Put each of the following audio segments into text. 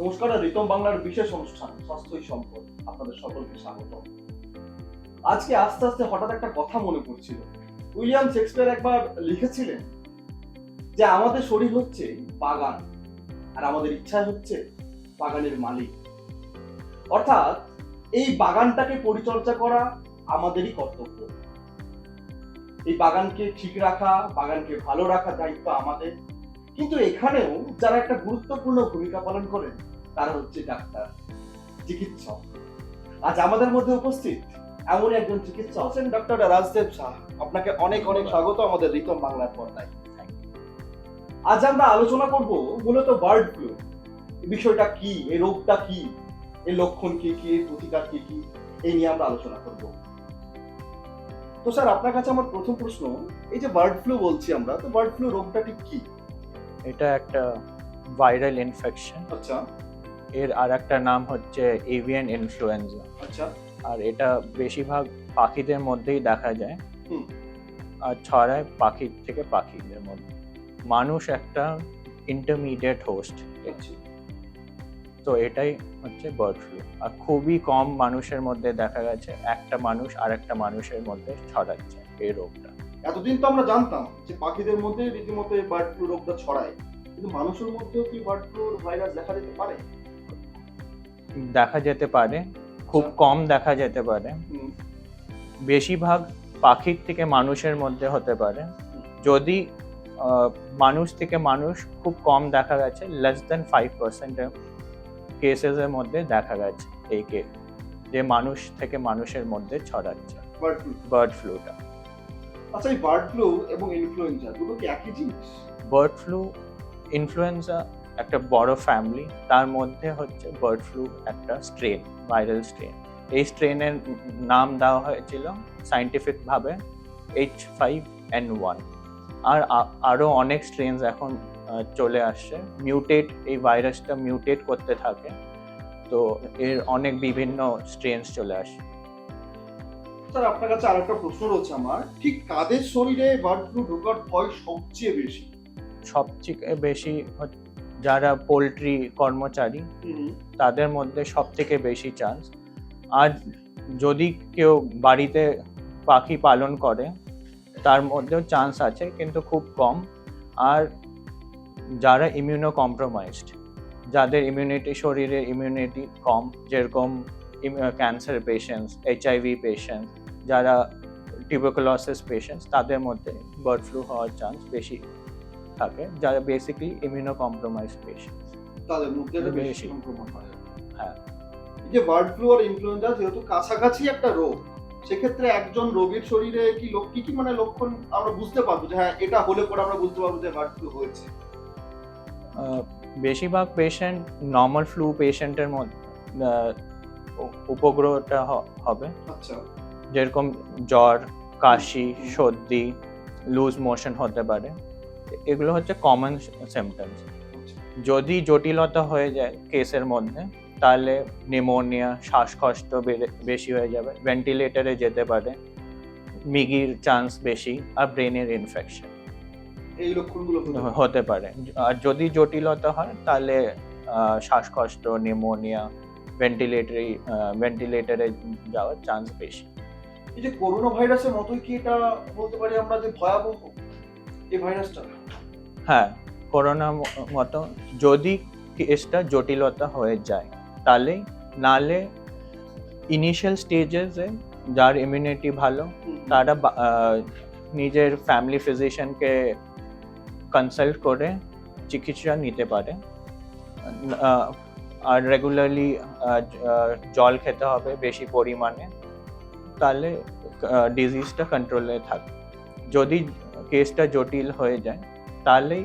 নমস্কার, রিতম বাংলার বিশেষ অনুষ্ঠান স্বাস্থ্যই সম্পদ। আপনাদের সকলকে স্বাগত। আজকে আস্তে আস্তে হঠাৎ একটা কথা মনে পড়ছিল। উইলিয়াম শেক্সপিয়ার একবার লিখেছিলেন যে, আমাদের শরীর হচ্ছে বাগান, আর আমাদের ইচ্ছা হচ্ছে বাগানের মালিক। অর্থাৎ, এই বাগানটাকে পরিচর্যা করা আমাদেরই কর্তব্য। এই বাগানকে ঠিক রাখা, বাগানকে ভালো রাখার দায়িত্ব আমাদের। কিন্তু এখানেও যারা একটা গুরুত্বপূর্ণ ভূমিকা পালন করেন তারা হচ্ছে ডাক্তার চিকিৎসক। আজ আমাদের মধ্যে উপস্থিত এমন একজন চিকিৎসক আছেন ডক্টর রাজদেব শাহ। আপনাকে অনেক অনেক স্বাগত আমাদের রিতম বাংলার পর্দায়। আজ আমরা আলোচনা করব মূলত বার্ড ফ্লু বিষয়টা কি? এই রোগটা কি? এর লক্ষণ কি কি? এর প্রতিকার কি কি? এই নিয়ে আমরা আলোচনা করব। তো স্যার আপনার কাছে আমার প্রথম প্রশ্ন এই যে বার্ড ফ্লু বলছি আমরা তো বার্ড ফ্লু রোগটা ঠিক কি? এটা একটা ভাইরাল ইনফেকশন আচ্ছা। এর আর একটা নাম হচ্ছে এভিয়ান ইনফ্লুয়েঞ্জা আচ্ছা। আর এটা বেশিরভাগ পাখিদের মধ্যেই দেখা যায়। আর ছড়ায় পাখি থেকে পাখিদের মধ্যে। মানুষ একটা ইন্টারমিডিয়েট হোস্ট আচ্ছা। তো এটাই হচ্ছে বার্ড ফ্লু আর খুবই কম মানুষের মধ্যে দেখা গেছে। একটা মানুষ আর একটা মানুষের মধ্যে ছড়াচ্ছে এই রোগটা। এতদিন তো আমরা জানতাম যে পাখিদের মধ্যে রীতিমতো এই বার্ড ফ্লু রোগটা ছড়ায় কিন্তু মানুষের মধ্যেও কি বার্ড ফ্লু ভাইরাস দেখা যেতে পারে? দেখা যেতে পারে খুব আচ্ছা। কম দেখা যেতে পারে। বেশিরভাগ পাখির থেকে মানুষের মধ্যে হতে পারে। যদি মানুষ থেকে মানুষ খুব কম দেখা গেছে লেস দেন ফাইভ পার্সেন্ট কেসেসের মধ্যে দেখা গেছে এই কে যে মানুষ থেকে মানুষের মধ্যে ছড়াচ্ছে বার্ড ফ্লুটা আচ্ছা এই বার্ড ফ্লু এবং ইনফ্লুয়েঞ্জা দুটো কি একই জিনিস? বার্ড ফ্লু ইনফ্লুয়েঞ্জা একটা বড় ফ্যামিলি তার মধ্যে হচ্ছে বার্ড ফ্লু একটা স্ট্রেন ভাইরাল স্ট্রেন এই স্ট্রেনের নাম দেওয়া হয়েছিল সাইন্টিফিক ভাবে এইচ ফাইভ এন ওয়ান আর আ- আরও অনেক স্ট্রেনস এখন চলে আসছে। মিউটেট এই ভাইরাসটা মিউটেট করতে থাকে। তো এর অনেক বিভিন্ন স্ট্রেনস চলে আসে। স্যার আপনার কাছে আরেকটা প্রশ্ন রয়েছে আমার। ঠিক কাদের শরীরে বার্ড ফ্লু ঢোকার ভয় সবচেয়ে বেশি? সবচেয়ে বেশি যারা পোলট্রি কর্মচারী তাদের মধ্যে সব থেকে বেশি চান্স আর যদি কেউ বাড়িতে পাখি পালন করে তার মধ্যেও চান্স আছে কিন্তু খুব কম। আর যারা ইমিউনো কম্প্রোমাইজড যাদের ইমিউনিটি শরীরে ইমিউনিটি কম যেরকম ক্যান্সার পেশেন্টস এইচআইভি পেশেন্টস যারা টিউবারকুলোসিস পেশেন্টস তাদের মধ্যে বার্ড ফ্লু হওয়ার চান্স বেশি থাকে যারা বেসিক্যালি ইমিউনো কম্প্রোমাইজ পেশেন্টস তাদের মধ্যে বেশি। সংক্রমণ হয়। হ্যাঁ। এই যে বার্ড ফ্লু আর ইনফ্লুয়েঞ্জা যেহেতু কাছাকাছি একটা রোগ সেক্ষেত্রে একজন রোগীর শরীরে কি কি কি মানে লক্ষণ আমরা বুঝতে পারব যে হ্যাঁ এটা হলে পরে আমরা বুঝতে পারব যে বার্ড ফ্লু হয়েছে। বেশিরভাগ পেশেন্ট নর্মাল ফ্লু পেশেন্টের মধ্যে উপগ্রহটা হবে। আচ্ছা। যেরকম জ্বর কাশি সর্দি লুজ মোশন হতে পারে। এগুলো হচ্ছে কমন সিমটমস। যদি জটিলতা হয়ে যায় কেসের মধ্যে তাহলে নিমোনিয়া শ্বাসকষ্ট বেশি হয়ে যাবে। ভেন্টিলেটরে যেতে পারে। মিগির চান্স বেশি আর ব্রেনের ইনফেকশন এই লক্ষণগুলো হতে পারে। আর যদি জটিলতা হয় তাহলে শ্বাসকষ্ট নিউমোনিয়া ভেন্টিলেটরি ভেন্টিলেটরে যাওয়ার চান্স বেশি। এই যে করোনা ভাইরাসের মতোই কি এটা বলতে পারি আমরা যে ভয়াবহ এই ভাইরাসটা? হ্যাঁ করোনা মতো যদি কেসটা জটিলতা হয়ে যায় তাহলে নালে ইনিশিয়াল স্টেজেসে যার ইমিউনিটি ভালো তারা নিজের ফ্যামিলি ফিজিশিয়ানকে কনসাল্ট করে চিকিৎসা নিতে পারে। আর রেগুলারলি জল খেতে হবে বেশি পরিমাণে। তাহলে ডিজিজটা কন্ট্রোলে থাকবে যদি কেসটা জটিল হয়ে যায় তাহলেই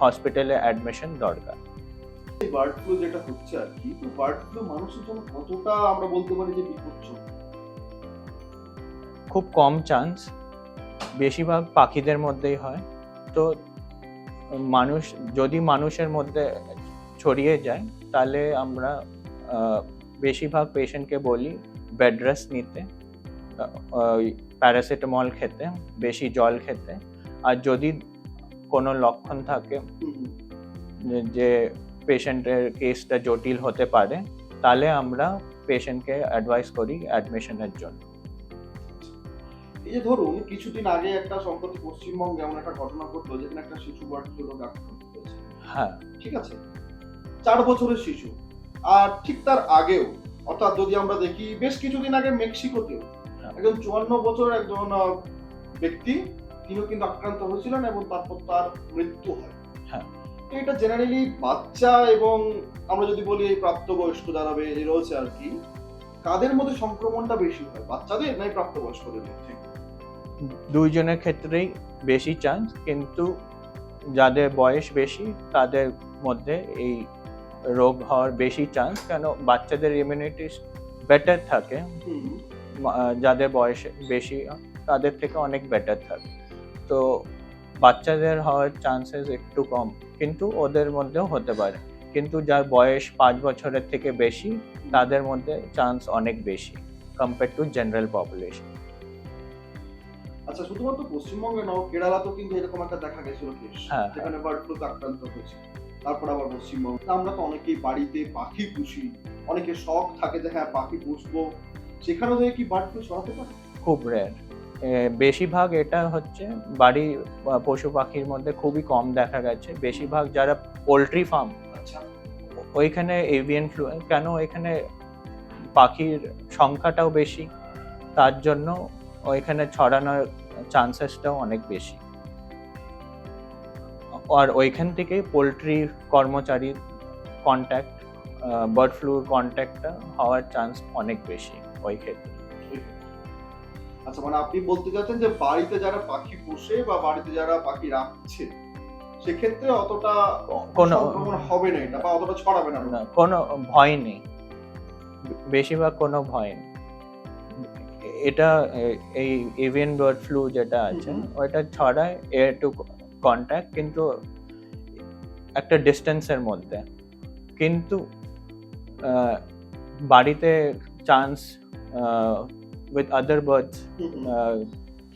হসপিটালে অ্যাডমিশন দরকার। বার্ড ফ্লু যেটা হচ্ছে আর কি তো বার্ড ফ্লু মানুষের জন্য কতটা আমরা বলতে পারি যে বিপজ্জনক? খুব কম চান্স বেশিরভাগ পাখিদের মধ্যেই হয়। তো মানুষ যদি মানুষের মধ্যে ছড়িয়ে যায় তাহলে আমরা বেশিরভাগ পেশেন্টকে বলি বেড রেস্ট নিতে প্যারাসিটামল খেতে বেশি জল খেতে। আর যদি কোনো লক্ষণ থাকে। যে- পেশেন্টের কেসটা জটিল হতে পারে তাহলে আমরা পেশেন্টকে অ্যাডভাইস করি অ্যাডমিশনের জন্য। এই যে ধরুন কিছুদিন আগে একটা সম্প্রতি পশ্চিমবঙ্গে এমন একটা ঘটনা ঘটলো যেখানে একটা শিশু রোগে হ্যাঁ। ঠিক আছে? চার বছরের শিশু। আর ঠিক তার আগেও অর্থাৎ যদি আমরা দেখি বেশ কিছুদিন আগে মেক্সিকোতেও হ্যাঁ। একজন চুয়ান্ন বছর একজন ব্যক্তি তিনিও কিন্তু আক্রান্ত হয়েছিলেন এবং তারপর তার মৃত্যু হয় হ্যাঁ। তো এটা জেনারেলি বাচ্চা এবং আমরা যদি বলি এই প্রাপ্তবয়স্ক যারা রয়েছে আর কি কাদের মধ্যে সংক্রমণটা বেশি হয় বাচ্চাদের নাই প্রাপ্তবয়স্কদের মধ্যে দুইজনের ক্ষেত্রেই বেশি চান্স কিন্তু যাদের বয়স বেশি তাদের মধ্যে এই রোগ হওয়ার বেশি চান্স কেন বাচ্চাদের ইমিউনিটি বেটার থাকে। যাদের বয়স বেশি তাদের থেকে অনেক বেটার থাকে। তো বাচ্চাদের হওয়ার চান্সেস একটু কম কিন্তু ওদের মধ্যেও হতে পারে। কিন্তু যার বয়স পাঁচ বছরের থেকে বেশি তাদের মধ্যে চান্স অনেক বেশি কম্পেয়ার টু জেনারেল পপুলেশন আচ্ছা শুধুমাত্র পশ্চিমবঙ্গে নয় কেরালাতেও কিন্তু এরকম একটা দেখা গেছিল কেস হ্যাঁ। যেখানে বার্ড ফ্লুতে আক্রান্ত হয়েছে তারপর আবার পশ্চিমবঙ্গ। আমরা তো অনেকেই বাড়িতে পাখি পুষি অনেকে শখ থাকে যে হ্যাঁ পাখি পুষবো। সেখানেও থেকে কি বার্ড ফ্লু ছড়াতে পারে? খুব রেয়ার বেশিরভাগ এটা হচ্ছে বাড়ি পশু পাখির মধ্যে খুবই কম দেখা গেছে। বেশিরভাগ যারা পোলট্রি ফার্ম আচ্ছা। ওইখানে এভিয়ান ফ্লু কেন এখানে পাখির সংখ্যাটাও বেশি? তার জন্য ওইখানে ছড়ানোর চান্সেসটাও অনেক বেশি। আর ওইখান থেকে পোলট্রি কর্মচারীর কন্ট্যাক্ট বার্ড ফ্লুর কন্ট্যাক্টটা হওয়ার চান্স অনেক বেশি ওই ক্ষেত্রে। আচ্ছা মানে আপনি বলতে চাচ্ছেন যে বাড়িতে যারা পাখি পোষে বা বাড়িতে যারা পাখি রাখছে সেক্ষেত্রে অতটা কোনো হবে না এটা বা অতটা ছড়াবে না? না, কোনো ভয় নেই। বেশিরভাগ কোনো ভয় নেই। এটা এই এভিয়ান বার্ড ফ্লু যেটা আছে। ওইটা ছড়ায় এয়ার টু কন্ট্যাক্ট কিন্তু একটা ডিস্টেন্সের মধ্যে। কিন্তু বাড়িতে chance with other birds.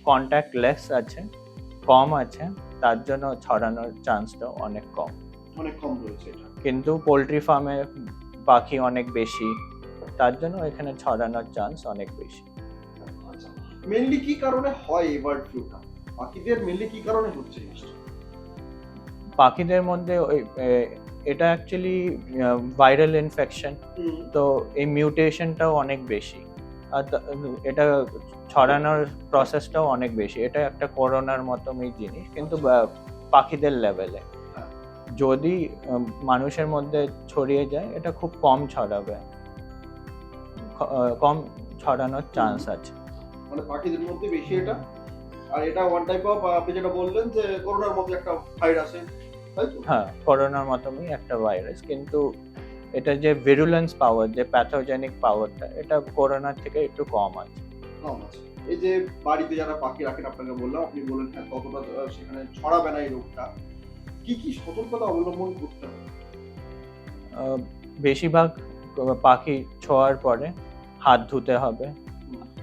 Contact less আছে কম আছে তার জন্য ছড়ানোর চান্সটা অনেক কম। অনেক কম রয়েছে কিন্তু পোলট্রি ফার্মে পাখি অনেক বেশি তার জন্য এখানে ছড়ানোর চান্স অনেক বেশি। আচ্ছা মেনলি কি কারণে হয় এই বার্ড ফ্লুটা পাখিদের মেনলি কি কারণে হচ্ছে পাখিদের মধ্যে ওই এটা অ্যাকচুয়ালি ভাইরাল ইনফেকশন তো এই মিউটেশনটাও অনেক বেশি। আর এটা ছড়ানোর প্রসেসটাও অনেক বেশি। এটা একটা করোনার মতনই জিনিস কিন্তু পাখিদের লেভেলে হ্যাঁ। যদি মানুষের মধ্যে ছড়িয়ে যায় এটা খুব কম ছড়াবে। কম ছড়ানোর চান্স আছে। মানে পাখিদের মধ্যে বেশি এটা? আর এটা ওয়ান টাইপ অফ আপনি যেটা বললেন যে করোনার মধ্যে একটা ভাইরাসে হ্যাঁ করোনার মতনই একটা ভাইরাস কিন্তু এটা যে ভিরুলেন্স পাওয়ার যে প্যাথোজেনিক পাওয়ারটা এটা করোনার থেকে একটু কম আছে। কম আছে। এই যে বাড়িতে যারা পাখি রাখেন আপনাকে বললাম আপনি বলেন হ্যাঁ কতটা সেখানে ছড়াবে না এই রোগটা। কি কি সতর্কতা অবলম্বন করতে হবে? বেশিরভাগ পাখি ছোঁয়ার পরে হাত ধুতে হবে।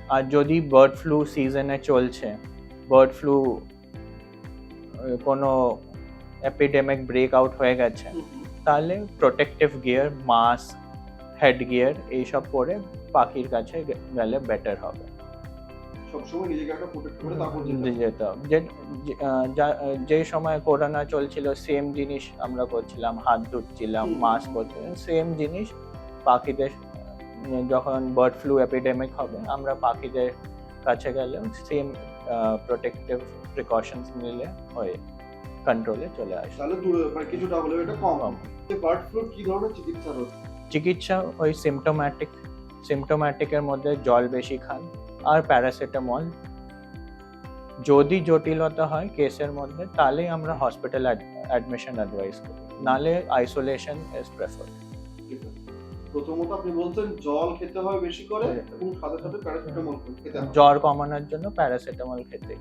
আর যদি বার্ড ফ্লু সিজনে চলছে বার্ড ফ্লু কোনো অ্যাপিডেমিক ব্রেক আউট হয়ে গেছে। তাহলে protective gear mask head gear এইসব পরে পাখির কাছে গেলে বেটার হবে। যে সময় করোনা চলছিল সেম জিনিস আমরা করছিলাম হাত ধুচ্ছিলাম মাস্ক করছিলাম সেম জিনিস পাখিদের যখন বার্ড ফ্লু এপিডেমিক হবে আমরা পাখিদের কাছে গেলে সেম প্রোটেক্টিভ প্রিকশনস নিলে হয়ে কন্ট্রোলে চলে আসে। তাহলে দূরে মানে কিছুটা হলেও এটা কম। হবে বার্ড ফ্লুর কি ধরনের চিকিৎসা রয়েছে? চিকিৎসা ওই সিমটোম্যাটিক সিমটোম্যাটিকের মধ্যে জল বেশি খান আর প্যারাসিটামল যদি জটিলতা হয় কেসের মধ্যে তাহলেই আমরা হসপিটাল অ্যাডমিশন অ্যাডভাইস করি। নালে আইসোলেশন ইজ প্রেফার ঠিক আছে। প্রথমত আপনি বলছেন জল খেতে হয় বেশি করে এবং সাথে সাথে প্যারাসিটামল খেতে হবে জ্বর কমানোর জন্য প্যারাসিটামল খেতে।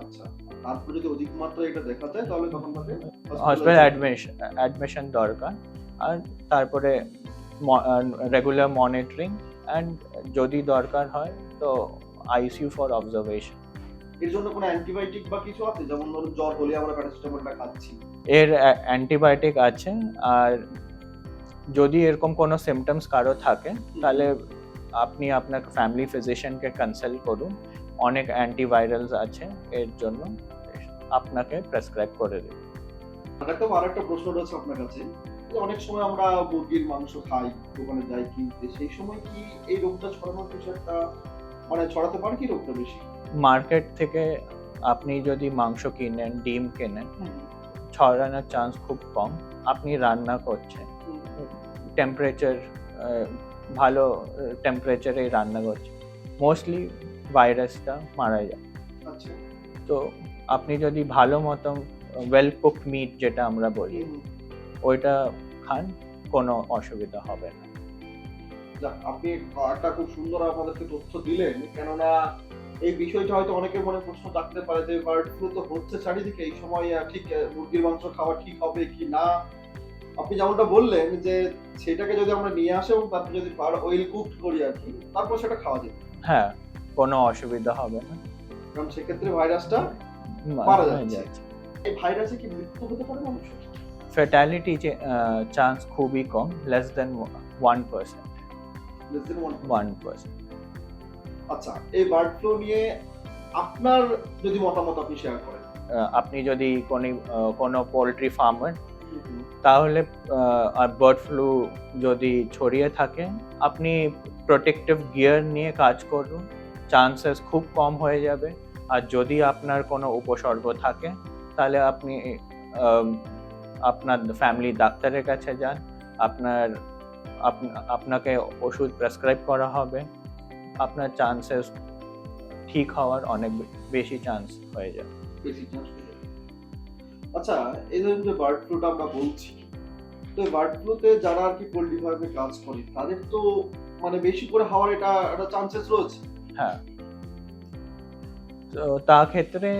আচ্ছা তারপর যদি অধিক মাত্রায় এটা দেখা যায় তাহলে তখন তাকে হসপিটাল অ্যাডমিশন অ্যাডমিশন দরকার। আর তারপরে রেগুলার মনিটরিং অ্যান্ড যদি দরকার হয় তো আইসিইউ ফর অবজারভেশন এর জন্য কোনো অ্যান্টিবায়োটিক বা কিছু আছে? যেমন ধরুন জ্বর হলে আমরা প্যারাসিটামলটা খাচ্ছি। এর অ্যান্টিবায়োটিক আছে আর যদি এরকম কোনো সিমটমস কারও থাকে তাহলে আপনি আপনার ফ্যামিলি ফিজিশিয়ানকে কনসাল্ট করুন। অনেক অ্যান্টিভাইরালস আছে এর জন্য আপনাকে প্রেসক্রাইব করে দেবে। একদম আর একটা প্রশ্ন রয়েছে আপনার কাছে। অনেক সময় আমরা মুরগির মাংস খাই দোকানে যাই কিনতে সেই সময় কি এই রোগটা ছড়ানোর কিছু একটা মানে ছড়াতে পারে কি রোগটা বেশি? মার্কেট থেকে আপনি যদি মাংস কিনেন ডিম কেনেন ছড়ানোর চান্স খুব কম। আপনি রান্না করছেন। টেম্পারেচার ভালো টেম্পারেচারে রান্না করছেন। মোস্টলি ভাইরাসটা মারা যায়। আচ্ছা। তো আপনি যদি ভালো মতো ওয়েল কুকড মিট যেটা আমরা বলি ওইটা খান কোনো অসুবিধা হবে না। আপনি একটা খুব সুন্দর আমাদেরকে তথ্য দিলেন। কেননা এই বিষয়টা হয়তো অনেকের মনে প্রশ্ন থাকতে পারে যে বার্ড ফ্লু তো হচ্ছে চারিদিকে। এই সময় ঠিক মুরগির মাংস খাওয়া ঠিক হবে কি না? আপনি যেমনটা বললেন যে সেটাকে যদি আমরা নিয়ে আসি এবং তারপর যদি অয়েল কুক করি আর কি তারপর সেটা খাওয়া যাবে হ্যাঁ কোনো অসুবিধা হবে না। কারণ সেক্ষেত্রে ভাইরাসটা মারা যাচ্ছে। এই ভাইরাসে কি মৃত্যু হতে পারে মানুষের? ফেটালিটি চান্স খুবই কম less than one percent less one. One percent আচ্ছা এই বার্ড ফ্লু নিয়ে আপনার যদি মতামত আপনি শেয়ার করেন। আপনি যদি কোনো কোনো পোলট্রি ফার্মার তাহলে আর বার্ড ফ্লু যদি ছড়িয়ে থাকে আপনি প্রোটেক্টিভ গিয়ার নিয়ে কাজ করুন। চান্সেস খুব কম হয়ে যাবে। আর যদি আপনার কোনো উপসর্গ থাকে তাহলে আপনি আপনার ফ্যামিলি ডাক্তারের কাছে যান। আপনার আপনাকে ওষুধ প্রেসক্রাইব করা হবে। আপনার চান্সেস ঠিক হওয়ার অনেক বেশি চান্স হয়ে বেশি চান্স আচ্ছা এই ধরুন যে বার্ড ফ্লুটা আমরা বলছি তো বার্ড ফ্লুতে যারা আর কি পোল্ট্রি ফার্মে কাজ করে তাদের তো মানে বেশি করে হওয়ার এটা একটা চান্সেস রয়েছে? হ্যাঁ। তো তা ক্ষেত্রে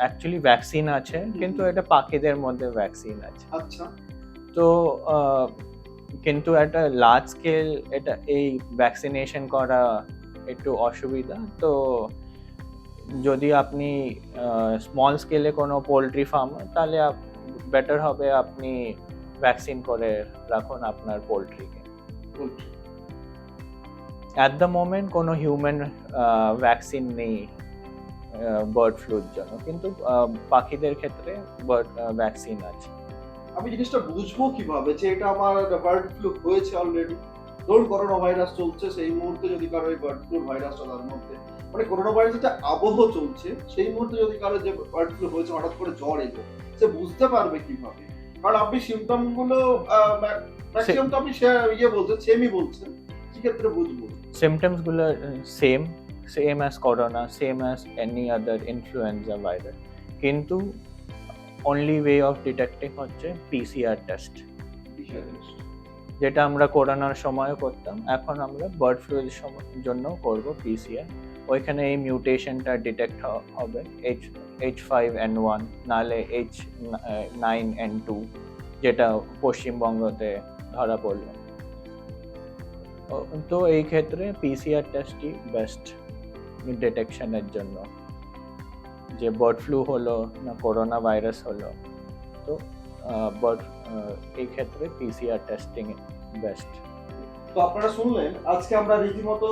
অ্যাকচুয়ালি ভ্যাকসিন আছে কিন্তু এটা পাখিদের মধ্যে ভ্যাকসিন আছে। আচ্ছা। তো কিন্তু একটা লার্জ স্কেল এটা এই ভ্যাকসিনেশন করা একটু অসুবিধা। তো যদি আপনি স্মল স্কেলে কোনো পোলট্রি ফার্ম তাহলে বেটার হবে আপনি ভ্যাকসিন করে রাখুন আপনার পোলট্রিকে অ্যাট দ্য মোমেন্ট কোনো হিউম্যান ভ্যাকসিন নেই বার্ড ফ্লুর জন্য। কিন্তু পাখিদের ক্ষেত্রে বার্ড ভ্যাকসিন আছে। আমি জিনিসটা বুঝব কীভাবে যে এটা আমার বার্ড ফ্লু হয়েছে অলরেডি ধরুন করোনা ভাইরাস চলছে, সেই মুহূর্তে যদি কারও এই বার্ড ফ্লু ভাইরাসটা তার মধ্যে মানে করোনা ভাইরাস যেটা আবহ চলছে, সেই মুহূর্তে যদি কারও যে বার্ড ফ্লু হয়েছে, হঠাৎ করে জ্বর এলো, সে বুঝতে পারবে কীভাবে? কারণ আপনি সিমটমগুলো ম্যাক্সিমাম তো আপনি ইয়ে বলছেন সেমই বলছেন। সেক্ষেত্রে বুঝব। সিমটমসগুলো same same as corona same as any other influenza virus কিন্তু অনলি ওয়ে অফ ডিটেক্টিং হচ্ছে পিসিআর টেস্ট যেটা আমরা করোনার সময় করতাম এখন আমরা বার্ড ফ্লুর জন্য করব পিসিআর ওইখানে এই মিউটেশনটা ডিটেক্ট হবে H H five N one নাহলে এইচ নাইন এন টু যেটা পশ্চিমবঙ্গতে ধরা পড়ল। তো এই ক্ষেত্রে পিসিআর টেস্টই বেস্ট ডিটেকশনের জন্য। যে বার্ড ফ্লু হলো না করোনা ভাইরাস হলো তো বার্ড এই ক্ষেত্রে পিসিআর টেস্টিং বেস্ট তো আপনারা শুনলেন আজকে আমরা রীতিমতো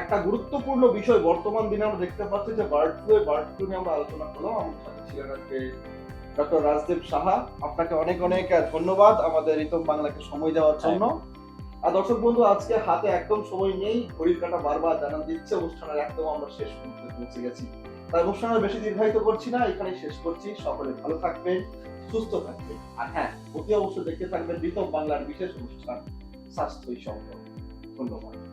একটা গুরুত্বপূর্ণ বিষয় বর্তমান দিনে আমরা দেখতে পাচ্ছি যে বার্ড ফ্লু বার্ড ফ্লু নিয়ে আমরা আলোচনা করলাম। আমাদের সাথে ছিলেন আজকে ডক্টর রাজদেব সাহা। আপনাকে অনেক অনেক ধন্যবাদ আমাদের রিতম বাংলাকে সময় দেওয়ার জন্য। আর দর্শক বন্ধু আজকে হাতে একদম সময় নেই। ঘড়ির কাটা বারবার জানান দিচ্ছে। অনুষ্ঠানের একদম আমরা শেষ মুহূর্তে পৌঁছে গেছি। তাই অনুষ্ঠান বেশি দীর্ঘায়িত করছি না এখানে শেষ করছি। সকলে ভালো থাকবেন, সুস্থ থাকবেন। আর হ্যাঁ অতি অবশ্যই দেখতে থাকবেন বিতম বাংলার বিশেষ অনুষ্ঠান স্বাস্থ্যই সম্ভব ধন্যবাদ।